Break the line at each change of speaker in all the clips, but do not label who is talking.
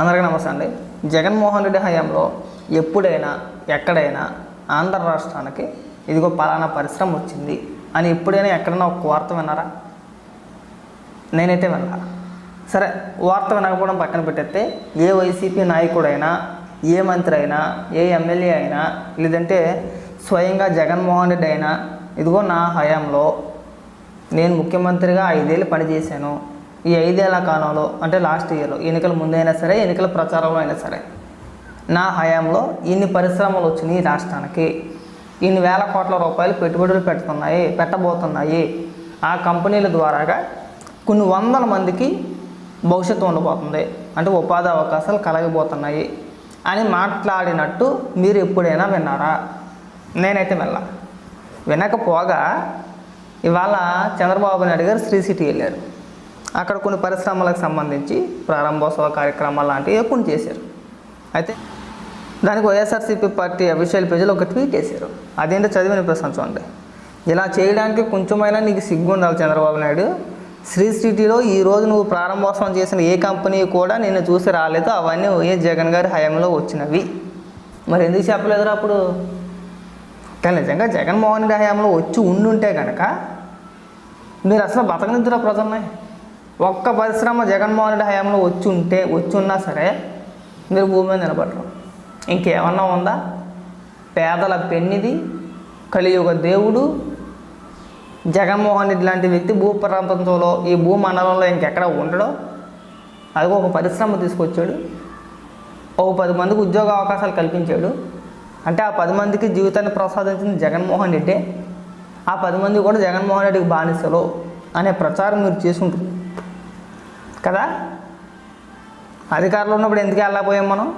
అందరికీ నమస్తే అండి. జగన్మోహన్ రెడ్డి హయాంలో ఎప్పుడైనా ఎక్కడైనా ఆంధ్ర రాష్ట్రానికి ఇదిగో పలానా పరిశ్రమ వచ్చింది అని ఎప్పుడైనా ఎక్కడైనా ఒక వార్త విన్నారా? నేనైతే విన్నా సరే వార్త వినకపోవడం పక్కన పెట్టేస్తే ఏ వైసీపీ నాయకుడైనా ఏ మంత్రి అయినా ఏ ఎమ్మెల్యే అయినా లేదంటే స్వయంగా జగన్మోహన్ రెడ్డి అయినా ఇదిగో నా హయాంలో నేను ముఖ్యమంత్రిగా ఐదేళ్ళు పనిచేశాను ఈ ఐదేళ్ళ కాలంలో అంటే లాస్ట్ ఇయర్లో ఎన్నికల ముందైనా సరే ఎన్నికల ప్రచారంలో అయినా సరే నా హయాంలో ఇన్ని పరిశ్రమలు వచ్చినాయి రాష్ట్రానికి. ఇన్ని వేల కోట్ల రూపాయలు పెట్టుబడులు పెడుతున్నాయి పెట్టబోతున్నాయి. ఆ కంపెనీల ద్వారాగా కొన్ని వందల మందికి భవిష్యత్తు ఉండబోతుంది. అంటే ఉపాధి అవకాశాలు కలగబోతున్నాయి అని మాట్లాడినట్టు మీరు ఎప్పుడైనా విన్నారా? నేనైతే వెళ్ళా వినకపోగా ఇవాళ చంద్రబాబు నాయుడు గారు శ్రీ సిటీ వెళ్ళారు. అక్కడ కొన్ని పరిశ్రమలకు సంబంధించి ప్రారంభోత్సవ కార్యక్రమాలు లాంటివి కొన్ని చేశారు? అయితే దానికి వైఎస్ఆర్సీపీ పార్టీ అఫీషియల్ పేజీలో ఒక ట్వీట్ వేశారు అదేంటో చదివిన ప్రశ్న చూడండి. ఇలా చేయడానికి కొంచెమైనా నీకు సిగ్గు ఉండాలి చంద్రబాబు నాయుడు. శ్రీ సిటీలో ఈ రోజు నువ్వు ప్రారంభోత్సవం చేసిన ఏ కంపెనీ కూడా నిన్ను చూసి రాలేదు. అవన్నీ వైఎస్ జగన్ గారి హయాంలో వచ్చినవి. మరి ఎందుకు చెప్పలేదురా అప్పుడు? కానీ నిజంగా జగన్మోహన్ రెడ్డి హయాంలో వచ్చి ఉండుంటే కనుక మీరు అసలు బతకనిద్దురా ప్రజల్ని? ఒక్క పరిశ్రమ జగన్మోహన్ రెడ్డి హయాంలో వచ్చి ఉంటే వచ్చి ఉన్నా సరే మీరు భూమి మీద నిలబడరు. ఇంకేమన్నా ఉందా? పేదల పెన్నిది కలియుగ దేవుడు జగన్మోహన్ రెడ్డి లాంటి వ్యక్తి భూ ప్రపంచంలో ఈ భూమండలంలో ఇంకెక్కడ ఉండడో? అది ఒక పరిశ్రమ తీసుకొచ్చాడు. ఒక పది మందికి ఉద్యోగ అవకాశాలు కల్పించాడు. అంటే ఆ పది మందికి జీవితాన్ని ప్రసాదించింది జగన్మోహన్ రెడ్డి. ఆ పది మంది కూడా జగన్మోహన్ రెడ్డికి బానిసలో అనే ప్రచారం మీరు చేసుకుంటారు కదా? అధికారులు ఉన్నప్పుడు ఎందుకు వెళ్ళకపోయాం మనం?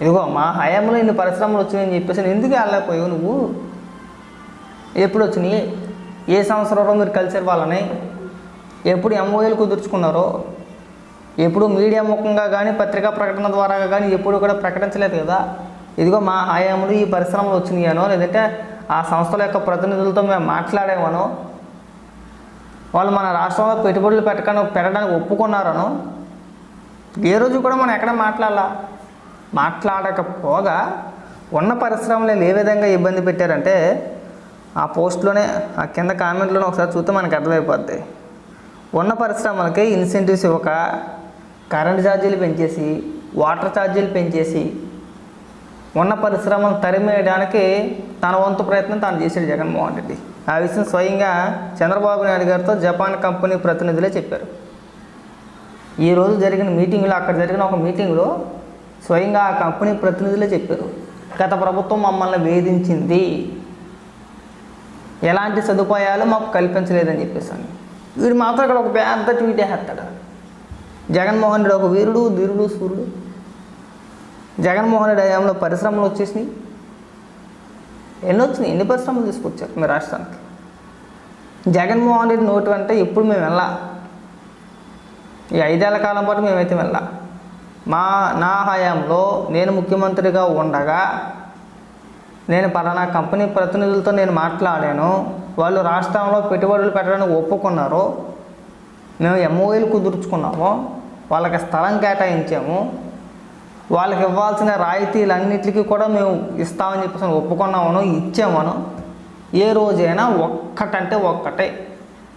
ఇదిగో మా హయాంలో ఇన్ని పరిశ్రమలు వచ్చినాయని చెప్పేసి ఎందుకు వెళ్ళకపోయావు నువ్వు? ఎప్పుడు వచ్చినాయి? ఏ సంవత్సరంలో మీరు కలిసారు వాళ్ళని? ఎప్పుడు ఎంఓఏలు కుదుర్చుకున్నారో? ఎప్పుడు మీడియా ముఖంగా కానీ పత్రికా ప్రకటన ద్వారా కానీ ఎప్పుడు కూడా ప్రకటించలేదు కదా? ఇదిగో మా హయాంలో ఈ పరిశ్రమలు వచ్చినాయనో లేదంటే ఆ సంస్థల యొక్క ప్రతినిధులతో మేము మాట్లాడేమనో వాళ్ళు మన రాష్ట్రంలో పెట్టుబడులు పెట్టకుండా పెట్టడానికి ఒప్పుకున్నారను. ఏ రోజు కూడా మనం ఎక్కడ మాట్లాడాలా? మాట్లాడకపోగా ఉన్న పరిశ్రమలు ఏ విధంగా ఇబ్బంది పెట్టారంటే ఆ పోస్ట్లోనే ఆ కింద కామెంట్లోనే ఒకసారి చూస్తే మనకు అర్థమైపోద్ది. ఉన్న పరిశ్రమలకి ఇన్సెంటివ్స్ ఇవ్వక కరెంట్ ఛార్జీలు పెంచేసి వాటర్ ఛార్జీలు పెంచేసి ఉన్న పరిశ్రమలు తరిమేయడానికి తన వంతు ప్రయత్నం తాను చేశాడు జగన్మోహన్ రెడ్డి. ఆ విషయం స్వయంగా చంద్రబాబు నాయుడు గారితో జపాన్ కంపెనీ ప్రతినిధులే చెప్పారు. ఈరోజు జరిగిన మీటింగ్లో అక్కడ జరిగిన ఒక మీటింగ్లో స్వయంగా ఆ కంపెనీ ప్రతినిధులే చెప్పారు. గత ప్రభుత్వం మమ్మల్ని వేధించింది. ఎలాంటి సదుపాయాలు మాకు కల్పించలేదని చెప్పేసాను వీడు మాత్రం ఇక్కడ ఒక పెద్ద ట్వీట్ వేస్తాడు. జగన్మోహన్ రెడ్డి ఒక వీరుడు ధీరుడు సూర్యుడు. జగన్మోహన్ రెడ్డి హయాంలో పరిశ్రమలు వచ్చేసినాయి. ఎన్ని వచ్చినాయి? ఎన్ని పరిశ్రమలు తీసుకొచ్చారు మీ రాష్ట్రానికి? జగన్మోహన్ రెడ్డి నోటు అంటే ఎప్పుడు మేము వెళ్ళా? ఈ ఐదేళ్ళ కాలం పాటు మేమైతే వెళ్ళా. మా నా హయాంలో నేను ముఖ్యమంత్రిగా ఉండగా నేను పలానా కంపెనీ ప్రతినిధులతో నేను మాట్లాడాను. వాళ్ళు రాష్ట్రంలో పెట్టుబడులు పెట్టడానికి ఒప్పుకున్నారు. మేము ఎంఓఏలు కుదుర్చుకున్నాము. వాళ్ళకి స్థలం కేటాయించాము. వాళ్ళకి ఇవ్వాల్సిన రాయితీలన్నిటికీ కూడా మేము ఇస్తామని చెప్పేసి ఒప్పుకున్నామను ఇచ్చామను ఏ రోజైనా ఒక్కటంటే ఒక్కటే.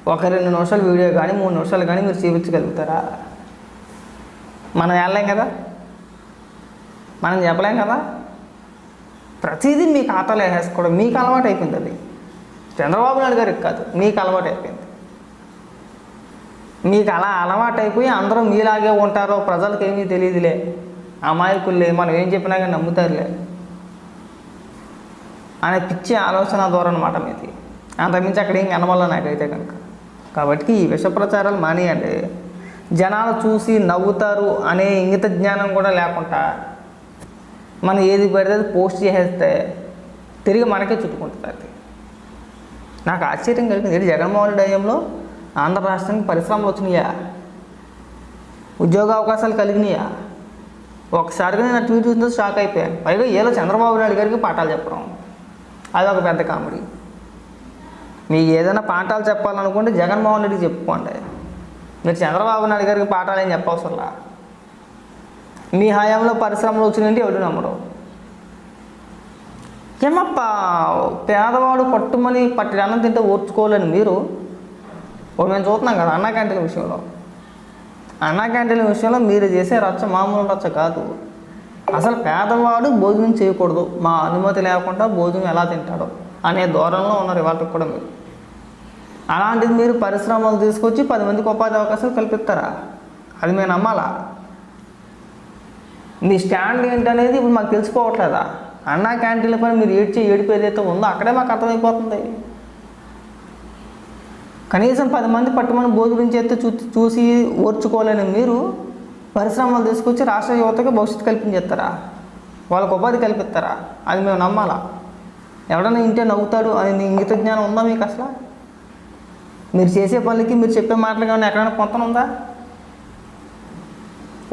ఒక రెండు నిమిషాలు వీడియో కానీ మూడు నిమిషాలు కానీ మీరు చూపించగలుగుతారా? మనం వెళ్ళలేం కదా? మనం చెప్పలేం కదా? ప్రతిదీ మీ ఖాతాలో వేసేసుకోవడం మీకు అలవాటు అయిపోయింది అది. చంద్రబాబు నాయుడు గారికి కాదు మీకు అలవాటు అయిపోయింది. మీకు అలా అలవాటు అయిపోయి అందరూ మీలాగే ఉంటారో ప్రజలకు ఏమీ తెలియదులే. అమాయకులే మనం ఏం చెప్పినా కానీ నమ్ముతారులే. అనే పిచ్చి ఆలోచన ద్వారా అనమాట మీది. అంతకుమించి అక్కడ ఏం కనబడాలి నాకైతే కనుక. కాబట్టి ఈ విష ప్రచారాలు మానేయండి. జనాలు చూసి నవ్వుతారు అనే ఇంగిత జ్ఞానం కూడా లేకుండా మనం ఏది పడితే అది పోస్ట్ చేసేస్తే తిరిగి మనకే చుట్టుకుంటుంది అది నాకు ఆశ్చర్యం కలిగింది. ఏంటి జగన్మోహన్ రెడ్డి హయాంలో ఆంధ్ర రాష్ట్రానికి పరిశ్రమలు వచ్చినాయా? ఉద్యోగ అవకాశాలు కలిగినాయా? ఒకసారిగా నేను ఆ ట్వీట్ చూసిన షాక్ అయిపోయాను పైగా ఇలా చంద్రబాబు నాయుడు గారికి పాఠాలు చెప్పడం. అది ఒక పెద్ద కామెడీ. మీకు ఏదైనా పాఠాలు చెప్పాలనుకుంటే జగన్మోహన్ రెడ్డికి చెప్పుకోండి. మీరు చంద్రబాబు నాయుడు గారికి పాఠాలు ఏం చెప్పవసరలా? మీ హయాంలో పరిశ్రమలు వచ్చినంటే ఎవడు నమ్మడు ఏమప్పా పేదవాడు పట్టుమని పట్టి అన్నం తింటే ఓర్చుకోలేని మీరు. ఇప్పుడు మేము చూస్తున్నాం కదా అన్నా క్యాంటీన్ విషయంలో. అన్నా క్యాంటీన్ విషయంలో మీరు చేసే రచ్చ మామూలు రచ్చ కాదు. అసలు పేదవాడు భోజనం చేయకూడదు. మా అనుమతి లేకుండా భోజనం ఎలా తింటాడో అనే ధోరణిలో ఉన్నారు ఇవాళ కూడా మీరు. అలాంటిది మీరు పరిశ్రమలు తీసుకొచ్చి పది మందికి ఉపాధి అవకాశాలు కల్పిస్తారా? అది మేము నమ్మాలా? మీ స్టాండ్ ఏంటనేది ఇప్పుడు మాకు తెలిసిపోవట్లేదా అన్నా క్యాంటీన్ల పైన మీరు ఏడ్చే ఏడుపు ఏదైతే ఉందో అక్కడే మాకు అర్థమైపోతుంది. కనీసం పది మంది పట్టుమని భోజనం చేస్తే చూ చూసి ఓర్చుకోలేని మీరు పరిశ్రమలు తీసుకొచ్చి రాష్ట్ర యువతకు భవిష్యత్తు కల్పించేస్తారా? వాళ్ళకు ఉపాధి కల్పిస్తారా? అది మేము నమ్మాలా? ఎవడన్నా ఇంటే నవ్వుతాడు అని ఇంగిత జ్ఞానం ఉందా మీకు అసలు? మీరు చేసే పనులకి మీరు చెప్పే మాటలు కానీ ఎక్కడైనా పొంతన ఉందా?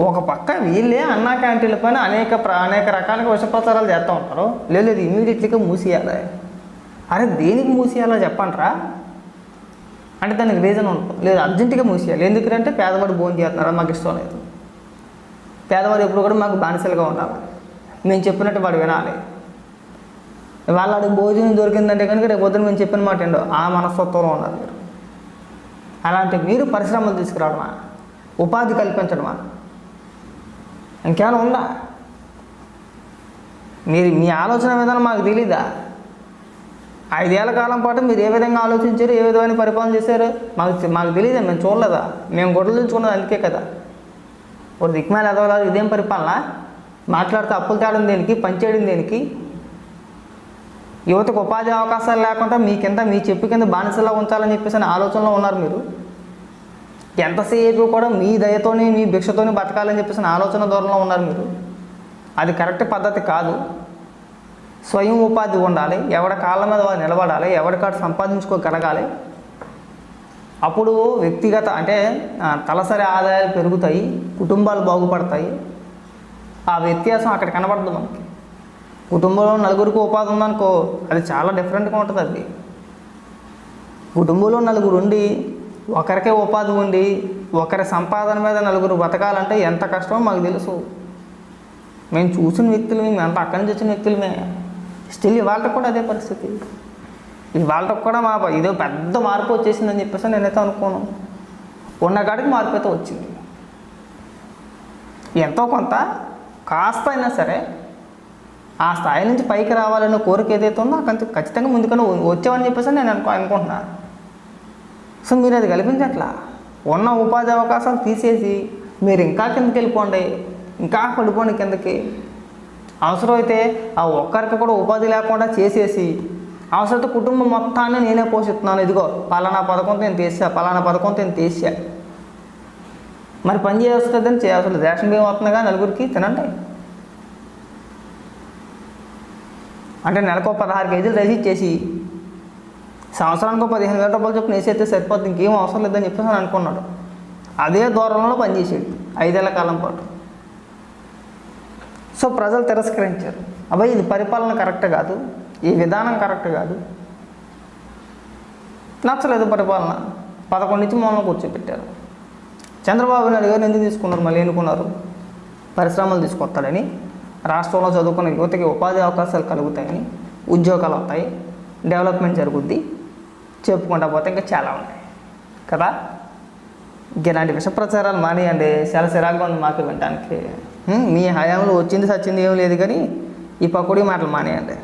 ఒక పక్క వీళ్ళే అన్నా క్యాంటీన్ల పైన అనేక ప్ర- అనేక రకాలుగా విషప్రచారాలు చేస్తూ ఉంటారు. లేదు లేదు ఇమీడియట్లీగా మూసేయాలి. అరే దేనికి మూసేయాలో చెప్పండిరా? అంటే దానికి రీజన్ ఉంటుంది లేదు అర్జెంటుగా మూసేయాలి. ఎందుకంటే పేదవాడు భోజనం చేస్తున్నారా. మాకు ఇష్టం లేదు. పేదవాడు ఎప్పుడు కూడా మాకు బానిసలుగా ఉండాలి. మేము చెప్పినట్టు వాడు వినాలి. వాళ్ళ వాడికి భోజనం దొరికిందంటే కనుక రేపు పొద్దున మేము చెప్పిన మాట ఏంటో ఆ మనస్తత్వంలో ఉన్నారు మీరు. అలాంటి మీరు పరిశ్రమలు తీసుకురావడమా? ఉపాధి కల్పించడమా? ఇంకేమైనా ఉందా? మీరు మీ ఆలోచన విధానం మాకు తెలీదా? ఐదేళ్ళ కాలం పాటు మీరు ఏ విధంగా ఆలోచించారు ఏ విధమైన పరిపాలన చేశారు? మాకు మాకు తెలియదు మేము చూడలేదా? మేము గొడవలు తెచ్చుకున్నది అందుకే కదా. ఒక దిక్మాల ఎదవలేదు ఇదేం పరిపాలన? మాట్లాడితే అప్పులు తేడం దేనికి పనిచేయడం దేనికి? యువతకు ఉపాధి అవకాశాలు లేకుండా మీ కింద మీ చెప్పు కింద బానిసలా ఉంచాలని చెప్పేసి ఆలోచనలో ఉన్నారు మీరు. ఎంతసేపు కూడా మీ దయతోని మీ భిక్షతోని బతకాలని చెప్పేసి ఆలోచన దూరంలో ఉన్నారు మీరు. అది కరెక్ట్ పద్ధతి కాదు. స్వయం ఉపాధి ఉండాలి ఎవడ కాళ్ళ మీద వారు నిలబడాలి ఎవరికాడు సంపాదించుకోగలగాలి. అప్పుడు వ్యక్తిగత అంటే తలసరి ఆదాయాలు పెరుగుతాయి కుటుంబాలు బాగుపడతాయి. ఆ వ్యత్యాసం అక్కడ కనబడదు మనకి. కుటుంబంలో నలుగురికి ఉపాధి ఉందనుకో అది చాలా డిఫరెంట్గా ఉంటుంది అది. కుటుంబంలో నలుగురు ఉండి ఒకరికే ఉపాధి ఉండి ఒకరి సంపాదన మీద నలుగురు బతకాలంటే ఎంత కష్టమో మాకు తెలుసు. మేము చూసిన వ్యక్తులు మేము అంత అక్కడి నుంచి వచ్చిన వ్యక్తులమే. స్టిల్ ఇవాళ కూడా అదే పరిస్థితి. ఇవాళ కూడా మా ఇదో పెద్ద మార్పు వచ్చేసిందని చెప్పేసి నేనైతే అనుకోను. ఉన్న కాడికి మార్పు అయితే వచ్చింది. ఎంతో కొంత కాస్త అయినా సరే ఆ స్థాయి నుంచి పైకి రావాలన్న కోరిక ఏదైతే ఉందో అక్కడ ఖచ్చితంగా ముందుకన్నా వచ్చామని చెప్పేసి నేను అనుకో అనుకుంటున్నాను. సో మీరు అది కల్పించట్లా? ఉన్న ఉపాధి అవకాశాలు తీసేసి మీరు ఇంకా కిందకి వెళ్ళిపోండి. ఇంకా పడిపోండి కిందకి. అవసరమైతే ఆ ఒక్కరికి కూడా ఉపాధి లేకుండా చేసేసి అవసరమైతే కుటుంబం మొత్తాన్ని నేనే పోషిస్తున్నాను. ఇదిగో పలానా పథకంతో నేను తీసా పలానా పథకంతో నేను తీసా. మరి పని చేయవస్తుందని చేయాల్సి రేషన్ బియ్యం వస్తుందిగా నలుగురికి తినండి. అంటే నెలకు పదహారు కేజీలు రైస్ ఇచ్చేసి సంవత్సరానికి పదిహేను వేల రూపాయలు చొప్పున వేసేస్తే సరిపోతుంది ఇంకేం అవసరం లేదని చెప్పేసి అని అనుకున్నాడు. అదే దూరంలో పనిచేసాడు. ఐదేళ్ళ కాలం పాటు. సో ప్రజలు తిరస్కరించారు. అబ్బాయి ఇది పరిపాలన కరెక్ట్ కాదు ఈ విధానం కరెక్ట్ కాదు. నచ్చలేదు పరిపాలన. పదకొండు నుంచి మమ్మల్ని కూర్చోబెట్టారు. చంద్రబాబు నాయుడు గారు ఎందుకు తీసుకున్నారు? మళ్ళీ ఎన్నుకున్నారు? పరిశ్రమలు తీసుకొస్తాడని రాష్ట్రంలో చదువుకున్న యువతకి ఉపాధి అవకాశాలు కలుగుతాయని ఉద్యోగాలు వస్తాయి డెవలప్మెంట్ జరుగుద్ది చెప్పుకుంటా పోతే ఇంకా చాలా ఉన్నాయి కదా? ఇలాంటి విష ప్రచారాలు మానేయండి. చాలా చిరాకుగా ఉంది మాకు వినడానికి మీ హయాంలో వచ్చింది సచ్చింది ఏం లేదు కానీ ఈ పకోడీ మాటలు మానేయండి.